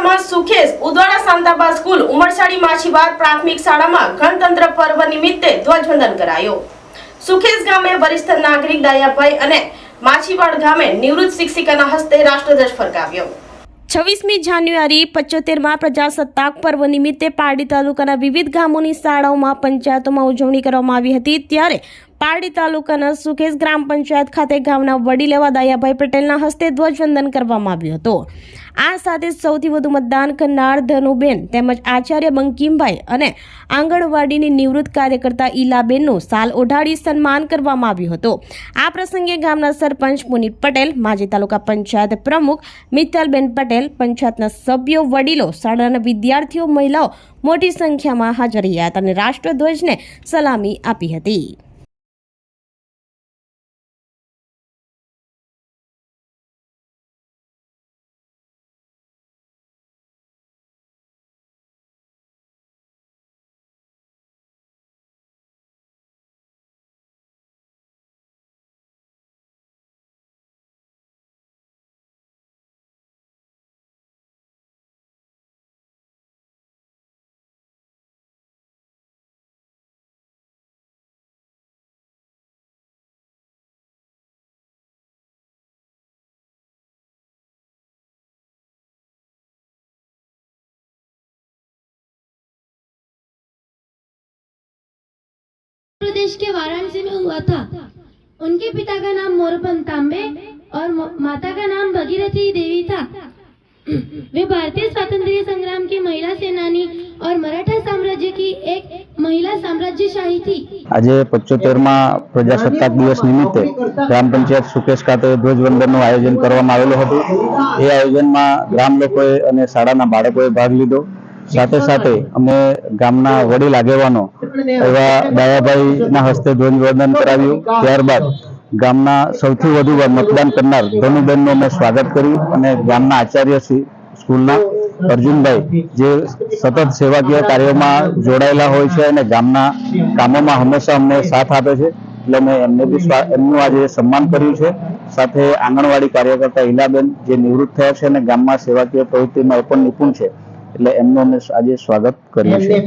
તાલુકામાં સુખેસ ઉદવાડા શાંતાબા સ્કૂલ ઉમરસાડી માછીબાર પ્રાથમિક શાળામાં ગણતંત્ર પર્વ નિમિત્તે ધ્વજવંદન કરાયો. સુખેસ ગામે વરિષ્ઠ નાગરિક દયાભાઈ અને માછીવાડ ગામે નિવૃત્ત શિક્ષિકાના હસ્તે રાષ્ટ્રધ્વજ ફરકાવ્યો. છવ્વીસમી જાન્યુઆરી પંચોતેરમાં પ્રજાસત્તાક પર્વ નિમિત્તે પારડી તાલુકાના વિવિધ ગામોની શાળાઓમાં પંચાયતોમાં ઉજવણી કરવામાં આવી હતી. ત્યારે પારડી તાલુકાના સુખેશ ગ્રામ પંચાયત ખાતે ગામના વડીલ એવા દયાભાઈ પટેલના હસ્તે ધ્વજવંદન કરવામાં આવ્યું હતું. આ સાથે સૌથી વધુ મતદાન કરનાર ધનુબેન તેમજ આચાર્ય બંકીમભાઈ અને આંગણવાડીની નિવૃત્ત કાર્યકર્તા ઈલાબેનનું સાલ ઓઢાડી સન્માન કરવામાં આવ્યું હતું. આ પ્રસંગે ગામના સરપંચ પુનિત પટેલ, માજી તાલુકા પંચાયત પ્રમુખ મિત્તલબેન પટેલ, પંચાયતના સભ્યો, વડીલો, શાળાના વિદ્યાર્થીઓ, મહિલાઓ મોટી સંખ્યામાં હાજર રહ્યા હતા અને રાષ્ટ્રધ્વજને સલામી આપી હતી. प्रदेश के वाराणसी में हुआ था उनके पिता का नाम मोरपंत तांबे और म- माता का नाम भगीरथी देवी था वे भारतीय स्वातंत्र्य संग्राम की महिला सेनानी और मराठा साम्राज्य की एक महिला साम्राज्यशाही थी આજે પંચોતેરમાં પ્રજાસત્તાક દિવસ નિમિત્તે ગ્રામ પંચાયત સુકેશ ખાતે ધ્વજવંદનનું આયોજન કરવામાં આવેલું હતું એ આયોજનમાં ગ્રામ લોકોએ અને શાળાના બાળકોએ ભાગ લીધો સાથે સાથે અમે ગામના વડીલ આગેવાનો એવા દાયાભાઈના હસ્તે ધ્વજવંદન કરાવ્યું. ત્યારબાદ ગામના સૌથી વધુ મતદાન કરનાર ધનુબેનનું અમે સ્વાગત કર્યું અને ગામના આચાર્ય શ્રી સ્કૂલના અર્જુનભાઈ જે સતત સેવાકીય કાર્યોમાં જોડાયેલા હોય છે અને ગામના કામોમાં હંમેશા અમને સાથ આપે છે. એટલે અમે એમને બી એમનું આજે સન્માન કર્યું છે. સાથે આંગણવાડી કાર્યકર્તા હિલાબેન જે નિવૃત્ત થયા છે અને ગામમાં સેવાકીય પ્રવૃત્તિમાં એ પણ નિપુણ છે. એટલે એમનો અમે આજે સ્વાગત કર્યું છે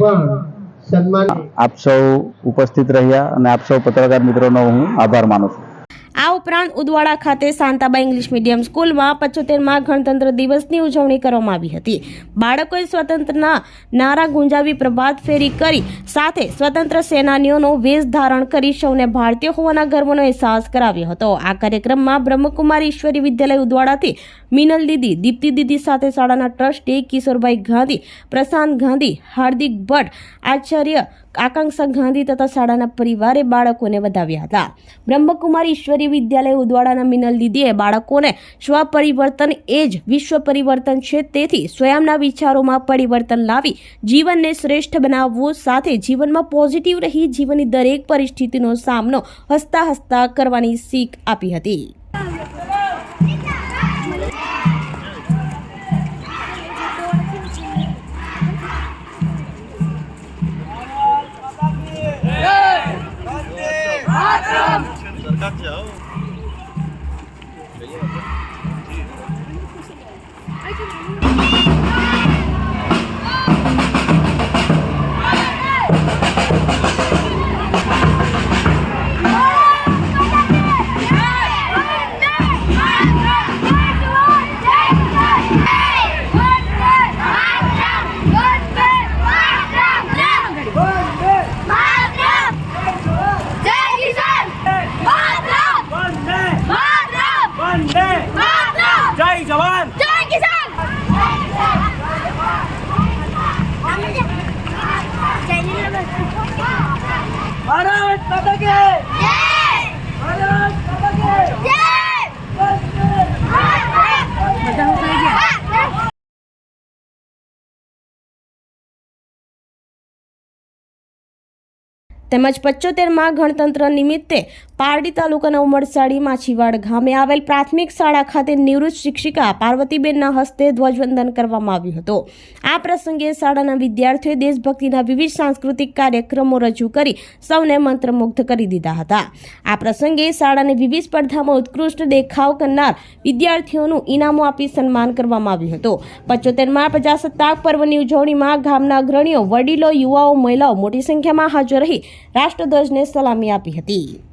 આપ સૌ ઉપસ્થિત રહ્યા અને આપ સૌ પત્રકાર મિત્રોનો હું આભાર માનું છું. આ ઉપરાંત ઉદવાડા ખાતે શાંતાબા ઇંગ્લિશ મીડિયમ સ્કૂલમાં પચોતેરમાં ગણતંત્ર દિવસની ઉજવણી કરવામાં આવી હતી. બાળકોએ સ્વતંત્રના નારા ગુંજાવી પ્રભાત ફેરી કરી સાથે સ્વતંત્ર સેનાનીઓનો વેશ ધારણ કરી સૌને ભારતીય હોવાના ગર્વનો અહેસાસ કરાવ્યો હતો. આ કાર્યક્રમમાં બ્રહ્મકુમારી ઈશ્વરી વિદ્યાલય ઉદવાડાથી મિનલ દીદી, દીપ્તિ દીદી સાથે શાળાના ટ્રસ્ટી કિશોરભાઈ ગાંધી, પ્રશાંત ગાંધી, હાર્દિક ભટ્ટ, આચાર્ય આકાંક્ષા ગાંધી તથા શાળાના પરિવારે બાળકોને વધાવ્યા હતા. બ્રહ્મકુમારી ઈશ્વરી વિદ્યાલય ઉદવાડાના મિનલ દીદીએ બાળકોને સ્વ પરિવર્તન એ જ વિશ્વ પરિવર્તન છે, તેથી સ્વયંના વિચારોમાં પરિવર્તન લાવી જીવનને શ્રેષ્ઠ બનાવવું સાથે જીવનમાં પોઝિટિવ રહી જીવનની દરેક પરિસ્થિતિનો સામનો હસતા હસતા કરવાની શીખ આપી હતી. chateado. ભારત પચોતેર કે? ભારત માતા તેમજ પચોતેરમાં ગણતંત્ર નિમિત્તે પારડી તાલુકાના ઉમરસાડી માછીવાડ ગામે આવેલ પ્રાથમિક શાળા ખાતે નિવૃત્ત શિક્ષિકા પાર્વતીબેનના હસ્તે ધ્વજવંદન કરવામાં આવ્યું હતું. આ પ્રસંગે શાળાના વિદ્યાર્થીઓએ દેશભક્તિના વિવિધ સાંસ્કૃતિક કાર્યક્રમો રજૂ કરી સૌને મંત્રમુગ્ધ કરી દીધા હતા. આ પ્રસંગે શાળાની વિવિધ સ્પર્ધામાં ઉત્કૃષ્ટ દેખાવ કરનાર વિદ્યાર્થીઓનું ઇનામો આપી સન્માન કરવામાં આવ્યું હતું. પચોતેરમાં પ્રજાસત્તાક પર્વની ઉજવણીમાં ગામના અગ્રણીઓ, વડીલો, યુવાઓ, મહિલાઓ મોટી સંખ્યામાં હાજર રહી રાષ્ટ્રધ્વજને સલામી આપી હતી.